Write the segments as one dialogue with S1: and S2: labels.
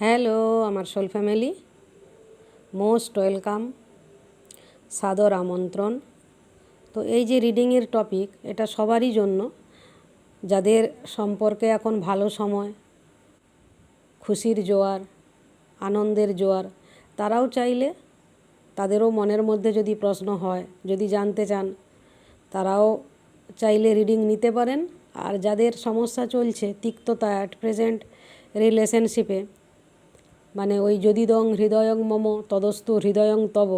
S1: Hello, আমার soul family. Most welcome. সাদর আমন্ত্রণ। তো এই যে রিডিংয়ের টপিক, এটা সবারই জন্য। যাদের সম্পর্কে এখন ভালো সময়, খুশির জোয়ার, আনন্দের জোয়ার, তারাও চাইলে তাদেরও মনের মধ্যে যদি প্রশ্ন হয়, যদি জানতে চান, তারাও চাইলে রিডিং নিতে পারেন। আর যাদের সমস্যা চলছে তিক্ততা অ্যাট প্রেজেন্ট রিলেশনশিপে মানে ওই যদিদং হৃদয়ং মম, তদস্তু হৃদয়ং তব।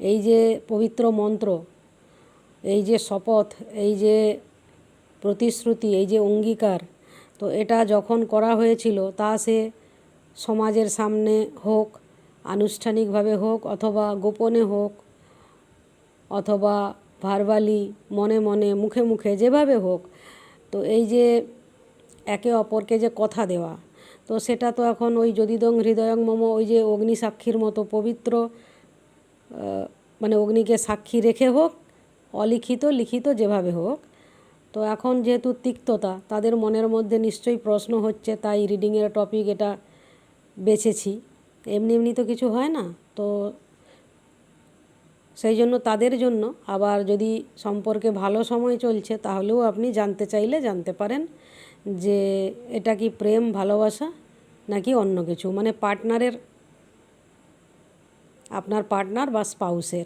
S1: এই যে পবিত্র মন্ত্র, এই যে শপথ, এই যে প্রতিশ্রুতি, এই যে অঙ্গীকার, তো এটা যখন করা হয়েছিল, তা সে সমাজের সামনে হোক, আনুষ্ঠানিকভাবে হোক, অথবা গোপনে হোক, অথবা ভারবালি মনে মনে, মুখে মুখে, যেভাবে হোক, তো এই যে একে অপরকে যে কথা দেওয়া তো সেটা তো এখন ওই যদিদং হৃদয়ং মম, ওই যে অগ্নি সাক্ষীর মতো পবিত্র মানে অগ্নিকে সাক্ষী রেখে হোক, অলিখিত, লিখিত যেভাবে হোক, তো এখন যেহেতু তিক্ততা, তাদের মনের মধ্যে নিশ্চয়ই প্রশ্ন হচ্ছে, তাই রিডিংয়ের টপিক এটা বেছেছি। এমনি এমনি তো কিছু হয় না, তো সেই জন্য তাদের জন্য, আবার যদি সম্পর্কে ভালো সময় চলছে, তাহলেও আপনি জানতে চাইলে জানতে পারেন। যে এটা কি প্রেম, ভালোবাসা নাকি অন্য কিছু? মানে পার্টনারের আপনার পার্টনার বা স্পাউসের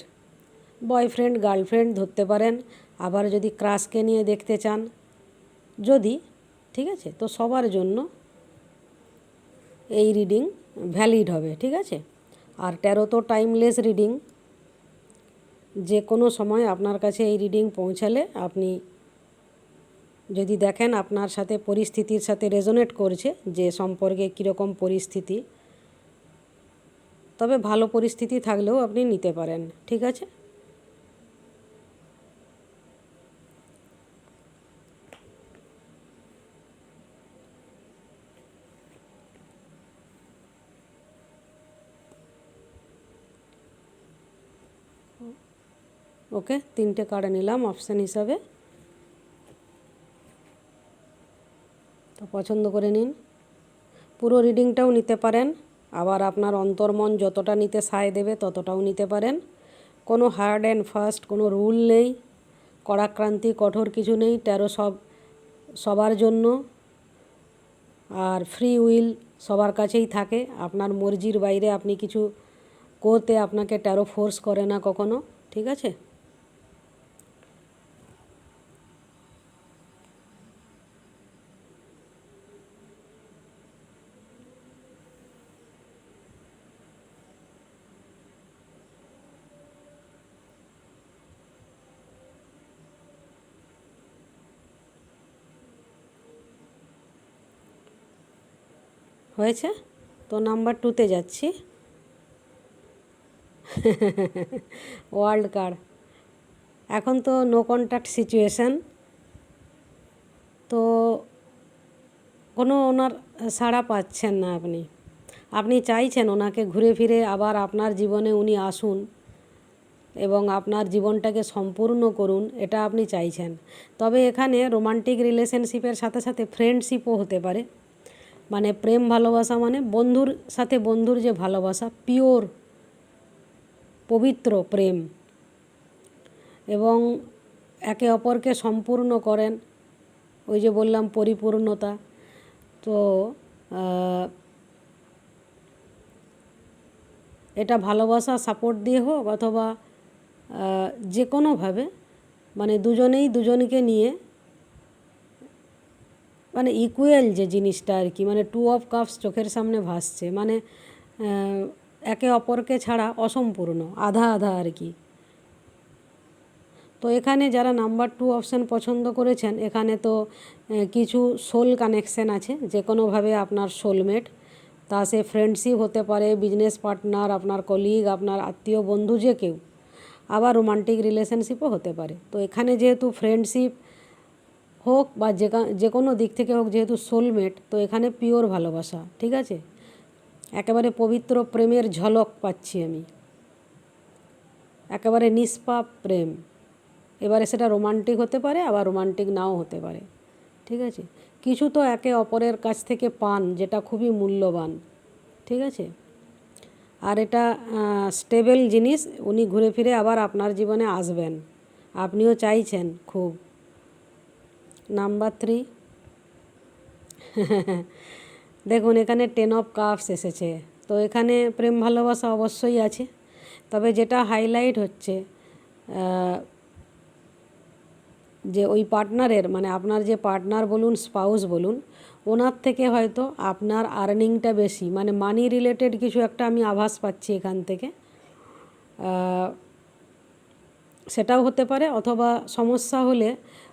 S1: বয়ফ্রেন্ড গার্লফ্রেন্ড ধরতে পারেন, আবার যদি ক্রাশকে নিয়ে দেখতে চান, যদি, ঠিক আছে? তো সবার জন্য এই রিডিং ভ্যালিড হবে, ঠিক আছে? আর তেরো তো টাইমলেস রিডিং যে কোনো সময় আপনার কাছে এই রিডিং পৌঁছালে আপনি যদি দেখেন আপনার সাথে পরিস্থিতির সাথে রেজোনেট করছে যে সম্পর্কে কীরকম পরিস্থিতি, তবে ভালো পরিস্থিতি থাকলেও আপনি নিতে পারেন, ঠিক আছে? ওকে তিনটে কার্ড নিলাম অপশান হিসাবে। পছন্দ করে নিন। পুরো রিডিংটাও নিতে পারেন, আবার আপনার অন্তর্মন যতটা নিতে সায় দেবে ততটাও নিতে পারেন। কোনো হার্ড অ্যান্ড ফাস্ট কোনো রুল নেই, কড়াক্রান্তি, কঠোর কিছু নেই ট্যারো সব, সবার জন্য। আর ফ্রি উইল সবার কাছেই থাকে, আপনার মর্জির বাইরে আপনি কিছু করতে আপনাকে ট্যারো ফোর্স করে না কখনো, ঠিক আছে? হয়েছে? তো নাম্বার টুতে যাচ্ছি। ওয়ার্ল্ড কার্ড এখন তো নো কন্ট্যাক্ট সিচুয়েশান তো কোনো ওনার সাড়া পাচ্ছেন না আপনি। আপনি চাইছেন ওনাকে ঘুরে ফিরে আবার আপনার জীবনে উনি আসুন এবং আপনার জীবনটাকে সম্পূর্ণ করুন, এটা আপনি চাইছেন। তবে এখানে রোমান্টিক রিলেশনশিপের সাথে সাথে ফ্রেন্ডশিপও হতে পারে। মানে প্রেম ভালোবাসা মানে বন্ধুর সাথে বন্ধুর যে ভালোবাসা, পিওর, পবিত্র প্রেম। এবং একে অপরকে সম্পূর্ণ করেন, ওই যে বললাম পরিপূর্ণতা। তো এটা ভালোবাসা সাপোর্ট দিয়ে হোক অথবা যে কোনোভাবে মানে দুজনেই দুজনকে নিয়ে মানে ইকুয়াল যে জিনিসটা আর কি মানে টু অফ কাপস চোখের সামনে ভাসছে মানে একে অপরকে ছাড়া অসম্পূর্ণ, আধা আধা আর কি। তো এখানে যারা নাম্বার টু অপশান পছন্দ করেছেন, এখানে তো কিছু সোল কানেকশান আছে, যে কোনোভাবে আপনার সোলমেট তা সে ফ্রেন্ডশিপ হতে পারে বিজনেস পার্টনার আপনার কলিগ আপনার আত্মীয় বন্ধু যে কেউ, আবার রোমান্টিক রিলেশনশিপও হতে পারে। তো এখানে যেহেতু ফ্রেন্ডশিপ হোক বা যে যে কোনো দিক থেকে হোক, যেহেতু সোলমেট তো এখানে পিওর ভালোবাসা, ঠিক আছে? একেবারে পবিত্র প্রেমের ঝলক পাচ্ছি আমি। একেবারে নিষ্পাপ প্রেম। এবারে সেটা রোমান্টিক হতে পারে, আবার রোমান্টিক নাও হতে পারে, ঠিক আছে? কিছু তো একে অপরের কাছ থেকে পান, যেটা খুবই মূল্যবান, ঠিক আছে? আর এটা স্টেবল জিনিস, উনি ঘুরে ফিরে আবার আপনার জীবনে আসবেন। আপনিও চাইছেন খুব। নাম্বার থ্রি দেখুন, এখানে টেন অফ কাপস এসেছে। তো এখানে প্রেম ভালোবাসা অবশ্যই আছে। তবে যেটা হাইলাইট হচ্ছে যে ওই পার্টনারের মানে আপনার যে পার্টনার বলুন স্পাউস বলুন, ওনার থেকে হয়তো আপনার আর্নিংটা বেশি। মানে মানি রিলেটেড কিছু একটা আমি আভাস পাচ্ছি এখান থেকে। সেটাও হতে পারে, অথবা সমস্যা হলে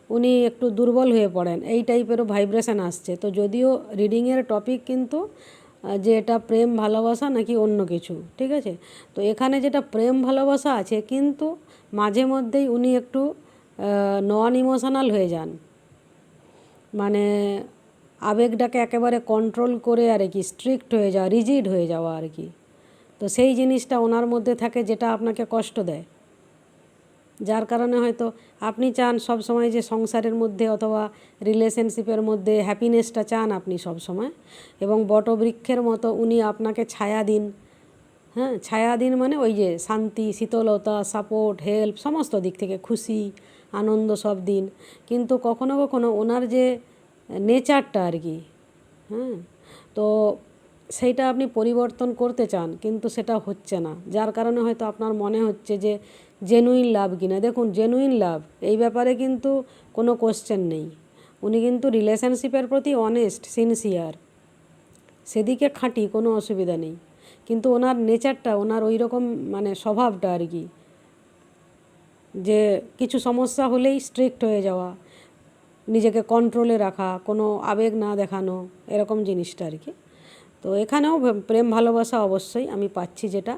S1: উনি একটু দুর্বল হয়ে পড়েন। এই টাইপেরও ভাইব্রেশন আসছে। তো যদিও রিডিংয়ের টপিক কিন্তু যে এটা প্রেম ভালোবাসা নাকি অন্য কিছু, ঠিক আছে? তো এখানে যেটা প্রেম ভালোবাসা আছে, কিন্তু মাঝে মধ্যেই উনি একটু নন ইমোশনাল হয়ে যান। মানে আবেগটাকে একেবারে কন্ট্রোল করে আর কি স্ট্রিক্ট হয়ে যাওয়া রিজিড হয়ে যাওয়া আর কি। তো সেই জিনিসটা ওনার মধ্যে থাকে, যেটা আপনাকে কষ্ট দেয়। যার কারণে হয়তো আপনি চান সব সময় যে সংসারের মধ্যে অথবা রিলেশনশিপের মধ্যে হ্যাপিনেসটা চান আপনি সব সময়। এবং বটবৃক্ষের মতো উনি আপনাকে ছায়া দিন। হ্যাঁ ছায়া দিন মানে ওই যে শান্তি, শীতলতা সাপোর্ট হেল্প সমস্ত দিক থেকে খুশি, আনন্দ সব দিন। কিন্তু কখনো কখনো ওনার যে নেচারটা আর কি হ্যাঁ তো সেইটা আপনি পরিবর্তন করতে চান, কিন্তু সেটা হচ্ছে না। যার কারণে হয়তো আপনার মনে হচ্ছে যে জেনুইন লাভ কিনা। দেখুন জেনুইন লাভ, এই ব্যাপারে কিন্তু কোনো কোশ্চেন নেই। উনি কিন্তু রিলেশনশিপের প্রতি অনেস্ট সিনসিয়ার সেদিকে খাঁটি, কোনো অসুবিধা নেই। কিন্তু ওনার নেচারটা ওনার ওই রকম মানে স্বভাবটা আর কি, যে কিছু সমস্যা হলেই স্ট্রিক্ট হয়ে যাওয়া, নিজেকে কন্ট্রোলে রাখা, কোনো আবেগ না দেখানো, এরকম জিনিসটা আর কি। তো এখানেও প্রেম ভালোবাসা অবশ্যই আমি পাচ্ছি যেটা।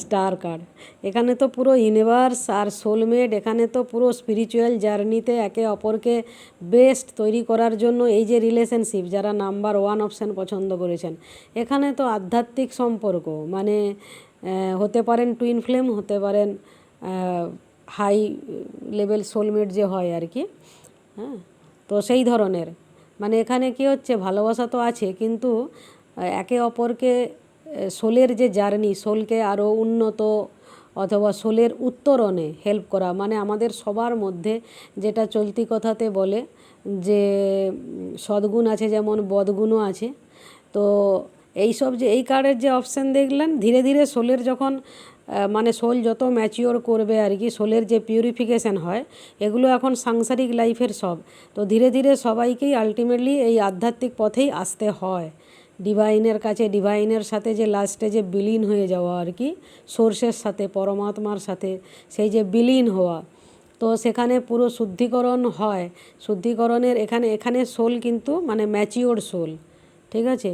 S1: Star card. এখানে তো পুরো ইউনিভার্স আর সোলমেট এখানে তো পুরো স্পিরিচুয়াল জার্নিতে একে অপরকে বেস্ট তৈরি করার জন্য এই যে রিলেশনশিপ যারা নাম্বার ওয়ান অপশান পছন্দ করেছেন। এখানে তো আধ্যাত্মিক সম্পর্ক মানে হতে পারেন টুইন ফ্লেম হতে পারেন হাই লেভেল সোলমেট যে হয় আর কি হ্যাঁ। তো সেই ধরনের। মানে এখানে কি হচ্ছে, ভালোবাসা তো আছে, কিন্তু একে অপরকে সোলের যে জার্নি, সোলকে আরও উন্নত অথবা সোলের উত্তরণে হেল্প করা মানে আমাদের সবার মধ্যে যেটা চলতি কথাতে বলে যে সদ্গুণ আছে যেমন বদগুণও আছে। তো এইসব যে, এই কার্ডের যে অপশান দেখলেন, ধীরে ধীরে সোলের যখন মানে সোল যত ম্যাচিওর করবে আর কি, সোলের যে পিউরিফিকেশন হয়, এগুলো এখন সাংসারিক লাইফের সব। তো ধীরে ধীরে সবাইকেই আলটিমেটলি এই আধ্যাত্মিক পথেই আসতে হয়। ডিভাইনের কাছে ডিভাইনের সাথে যে লাস্টে যে বিলীন হয়ে যাওয়া আর কি সোর্সের সাথে, পরমাত্মার সাথে, সেই যে বিলীন হওয়া। তো সেখানে পুরো শুদ্ধিকরণ হয়। শুদ্ধিকরণের এখানে এখানে সোল কিন্তু মানে ম্যাচিওর সোল, ঠিক আছে?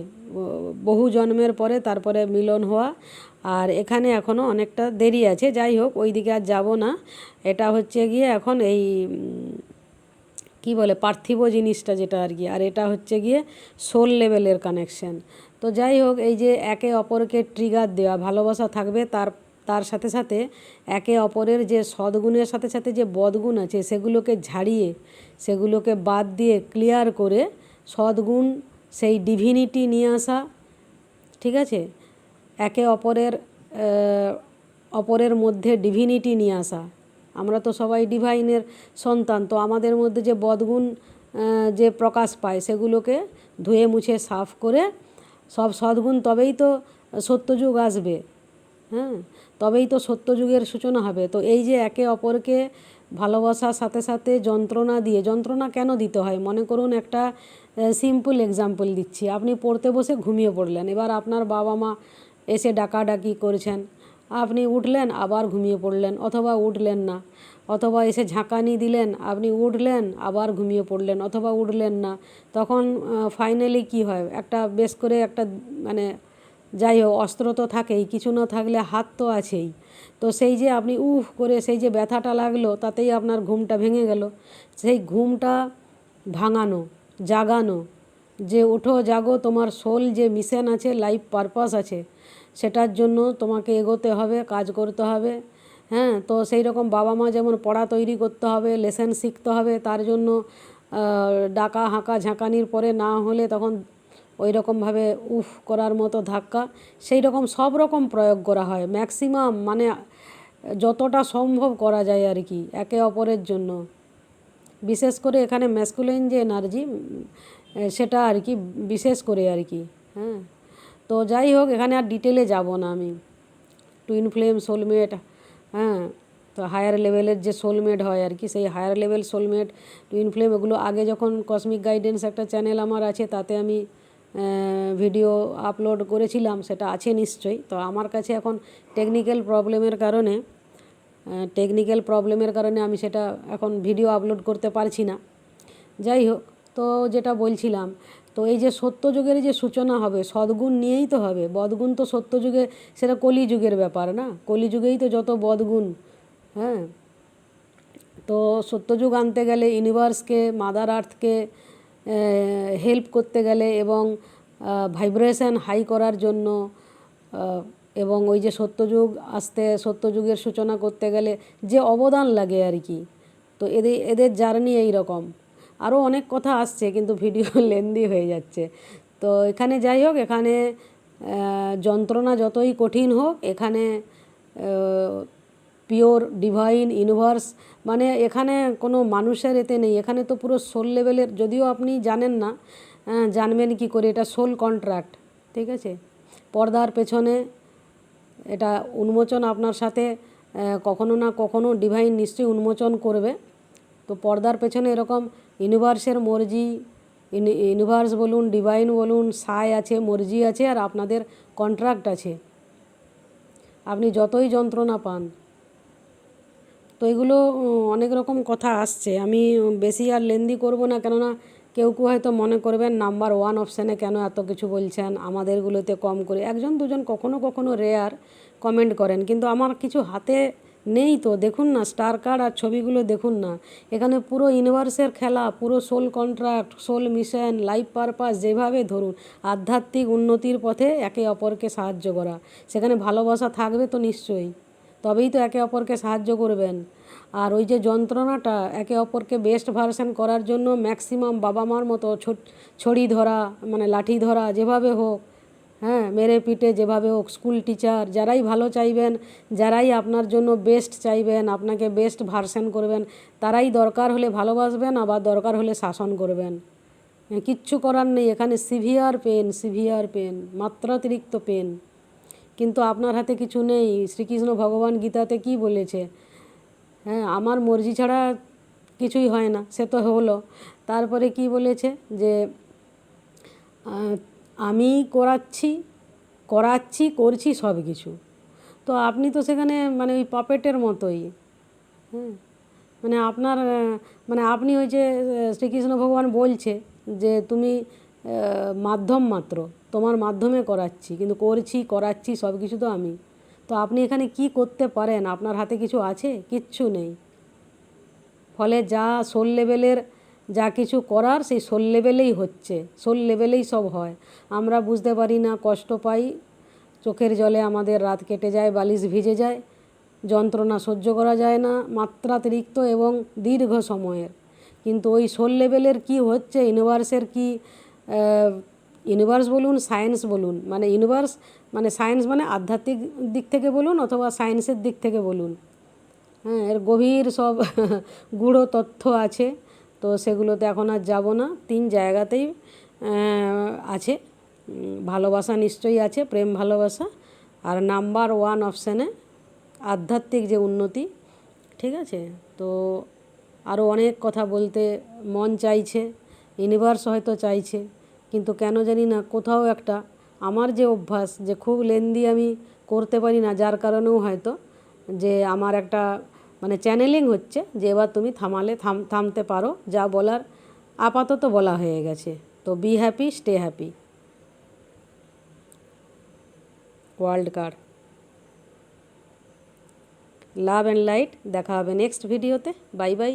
S1: বহু জন্মের পরে তারপরে মিলন হওয়া, আর এখানে এখনও অনেকটা দেরি আছে। যাই হোক ওই দিকে আর যাব না। এটা হচ্ছে গিয়ে এখন এই কি বলে, পার্থিব জিনিসটা যেটা আর কি। আর এটা হচ্ছে গিয়ে সোল লেভেলের কানেকশন তো যাই হোক, এই যে একে অপরকে ট্রিগার দেওয়া, ভালোবাসা থাকবে তার তার সাথে সাথে একে অপরের যে সদ্গুণের সাথে সাথে যে বদগুণ আছে, সেগুলোকে ঝাড়িয়ে, সেগুলোকে বাদ দিয়ে ক্লিয়ার করে সদ্গুণ সেই ডিভিনিটি নিয়ে আসা, ঠিক আছে? একে অপরের অপরের মধ্যে ডিভিনিটি নিয়ে আসা। আমরা তো সবাই ডিভাইনের সন্তান, তো আমাদের মধ্যে যে বদগুণ যে প্রকাশ পায়, সেগুলোকে ধুয়ে মুছে সাফ করে সব সদ্গুণ তবেই তো সত্যযুগ আসবে। হ্যাঁ? তবেই তো সত্যযুগের সূচনা হবে। তো এই যে একে অপরকে ভালোবাসার সাথে সাথে যন্ত্রণা দিয়ে, যন্ত্রণা কেন দিতে হয়? মনে করুন একটা সিম্পল এক্সাম্পল দিচ্ছি। আপনি পড়তে বসে ঘুমিয়ে পড়লেন, এবার আপনার বাবা মা এসে ডাকাডাকি করছেন। আপনি উঠলেন, আবার ঘুমিয়ে পড়লেন, অথবা উঠলেন না। অথবা এসে ঝাঁকানি দিলেন, আপনি উঠলেন, আবার ঘুমিয়ে পড়লেন, অথবা উঠলেন না। তখন ফাইনালি কি হয়? একটা, বেশ করে একটা মানে যাই হোক, অস্ত্র তো থাকেই, কিছু না থাকলে হাত তো আছেই। তো সেই যে আপনি উফ করে সেই যে ব্যথাটা লাগল, তাতেই আপনার ঘুমটা ভেঙে গেল। সেই ঘুমটা ভাঙানো, জাগানো, যে ওঠো জাগো, তোমার সোল যে মিশন আছে লাইফ পারপাস আছে, সেটার জন্য তোমাকে এগোতে হবে, কাজ করতে হবে। হ্যাঁ তো সেই রকম বাবা মা যেমন পড়া তৈরি করতে হবে লেসন শিখতে হবে, তার জন্য ডাকা হাঁকা ঝাঁকানির পরে না হলে তখন ওই রকমভাবে উফ করার মতো ধাক্কা। সেই রকম সব রকম প্রয়োগ করা হয়। ম্যাক্সিমাম মানে যতটা সম্ভব করা যায় আর কি, একে অপরের জন্য। বিশেষ করে এখানে ম্যাসকুলিন যে এনার্জি সেটা আর কি বিশেষ করে আর কি হ্যাঁ। তো যাই হোক, এখানে আর ডিটেলে যাব না আমি। টুইন ফ্লেম সোলমেট হ্যাঁ। তো হায়ার লেভেলের যে সোলমেট হয় আর কি, সেই higher level soulmate twin flame এগুলো আগে যখন কসমিক গাইডেন্স একটা চ্যানেল আমার আছে, তাতে আমি ভিডিও আপলোড করেছিলাম, সেটা আছে নিশ্চয়ই। তো আমার কাছে এখন টেকনিক্যাল প্রবলেমের কারণে টেকনিক্যাল প্রবলেমের কারণে আমি সেটা এখন ভিডিও আপলোড করতে পারছি না। যাই হোক, তো যেটা বলছিলাম, তো এই যে সত্যযুগের যে সূচনা হবে, সদ্গুণ নিয়েই তো হবে। বদগুণ তো সত্যযুগে, সেটা কলিযুগের ব্যাপার না। কলিযুগেই তো যত বদগুণ হ্যাঁ? তো সত্যযুগ আনতে গেলে ইউনিভার্সকে মাদার আর্থকে হেল্প করতে গেলে এবং ভাইব্রেশন হাই করার জন্য এবং ওই যে সত্যযুগ আসতে, সত্যযুগের সূচনা করতে গেলে যে অবদান লাগে আর কি। তো এদের এদের জার্নি এই রকম। আরও অনেক কথা আসছে কিন্তু ভিডিও লেন্দি হয়ে যাচ্ছে। তো এখানে যাই হোক, এখানে যন্ত্রণা যতই কঠিন হোক, এখানে পিওর, ডিভাইন, ইউনিভার্স মানে এখানে কোনো মানুষের এতে নেই। এখানে তো পুরো সোল লেভেলের যদিও আপনি জানেন না জানবেন কি করে, এটা সোল কন্ট্রাক্ট ঠিক আছে? পর্দার পেছনে এটা উন্মোচন আপনার সাথে কখনো না কখনো ডিভাইন নিশ্চয়ই উন্মোচন করবে। তো পর্দার পেছনে এরকম ইউনিভার্সের মর্জি ইউনিভার্স বলুন ডিভাইন বলুন সায় আছে, মর্জি আছে, আর আপনাদের কন্ট্রাক্ট আছে। আপনি যতই যন্ত্রণা পান তো এগুলো অনেক রকম কথা আসছে। আমি বেশি আর লেন্দি করব না, কেননা কেউ কেউ হয়তো মনে করবেন নাম্বার ওয়ান অপশানে কেন এত কিছু বলছেন, আমাদেরগুলোতে কম করে। একজন দুজন কখনো কখনো রেয়ার কমেন্ট করেন, কিন্তু আমার কিছু হাতে নেই তো, দেখুন না স্টার কার্ড আর ছবিগুলো দেখুন না। এখানে পুরো ইউনিভার্সের খেলা, পুরো soul contract soul mission life purpose যেভাবে ধরুন, আধ্যাত্মিক উন্নতির পথে একে অপরকে সাহায্য করা। সেখানে ভালোবাসা থাকবে তো নিশ্চয়ই। তবেই তো একে অপরকে সাহায্য করবেন। আর ওই যে যন্ত্রণাটা, একে অপরকে বেস্ট ভার্সন করার জন্য ম্যাক্সিমাম বাবা মার মতো ছড়ি ধরা মানে লাঠি ধরা যেভাবে হোক হ্যাঁ মেরে পিটে যেভাবে হোক স্কুল টিচার যারাই ভালো চাইবেন, যারাই আপনার জন্য বেস্ট চাইবেন, আপনাকে বেস্ট ভার্সন করবেন, তারাই দরকার হলে ভালোবাসবেন, আবার দরকার হলে শাসন করবেন। কিচ্ছু করার নেই, এখানে সিভিয়ার পেন সিভিয়ার পেন মাত্রাতিরিক্ত পেন কিন্তু আপনার হাতে কিছু নেই। শ্রীকৃষ্ণ ভগবান গীতাতে কি বলেছে? হ্যাঁ আমার মর্জি ছাড়া কিছুই হয় না, সে তো হলো। তারপরে কি বলেছে? যে আমি করাচ্ছি করাচ্ছি, করছি সব কিছু। তো আপনি তো সেখানে মানে ওই পাপেটের মতোই। হ্যাঁ মানে আপনার মানে আপনি ওই যে, শ্রীকৃষ্ণ ভগবান বলছে যে, তুমি মাধ্যম মাত্র। তোমার মাধ্যমে করাচ্ছি, কিন্তু করছি, করাচ্ছি সব কিছু তো আমি। তো আপনি এখানে কি করতে পারেন? আপনার হাতে কিছু আছে? কিচ্ছু নেই। ফলে যা সোল লেভেলের যা কিছু করার, সেই সোল লেভেলেই হচ্ছে। সোল লেভেলেই সব হয়। আমরা বুঝতে পারি না, কষ্ট পাই। চোখের জলে আমাদের রাত কেটে যায়, বালিশ ভিজে যায়। যন্ত্রণা সহ্য করা যায় না, মাত্রাতিরিক্ত এবং দীর্ঘ সময়ের। কিন্তু ওই সোল লেভেলের কি হচ্ছে? ইউনিভার্সের কি ইউনিভার্স বলুন, সায়েন্স বলুন মানে ইউনিভার্স মানে সায়েন্স মানে আধ্যাত্মিক দিক থেকে বলুন অথবা সায়েন্সের দিক থেকে বলুন। হ্যাঁ এর গভীর সব গূঢ় তথ্য আছে, তো সেগুলোতে এখন আর যাব না। তিন জায়গাতেই আছে। ভালোবাসা নিশ্চয়ই আছে, প্রেম ভালোবাসা। আর নাম্বার ওয়ান অপশানে আধ্যাত্মিক যে উন্নতি, ঠিক আছে? তো আরও অনেক কথা বলতে মন চাইছে, ইউনিভার্স হয়তো চাইছে। কিন্তু কেন জানি না কোথাও একটা আমার যে অভ্যাস যে খুব লেন্দি আমি করতে পারি না, যার কারণেও হয়তো যে আমার একটা মানে চ্যানেলিং হচ্ছে যে এবার তুমি থামালে, থাম, থামতে পারো, যা বলার আপাতত বলা হয়ে গেছে। তো be happy stay happy world card love and light দেখা হবে নেক্সট ভিডিওতে বাই বাই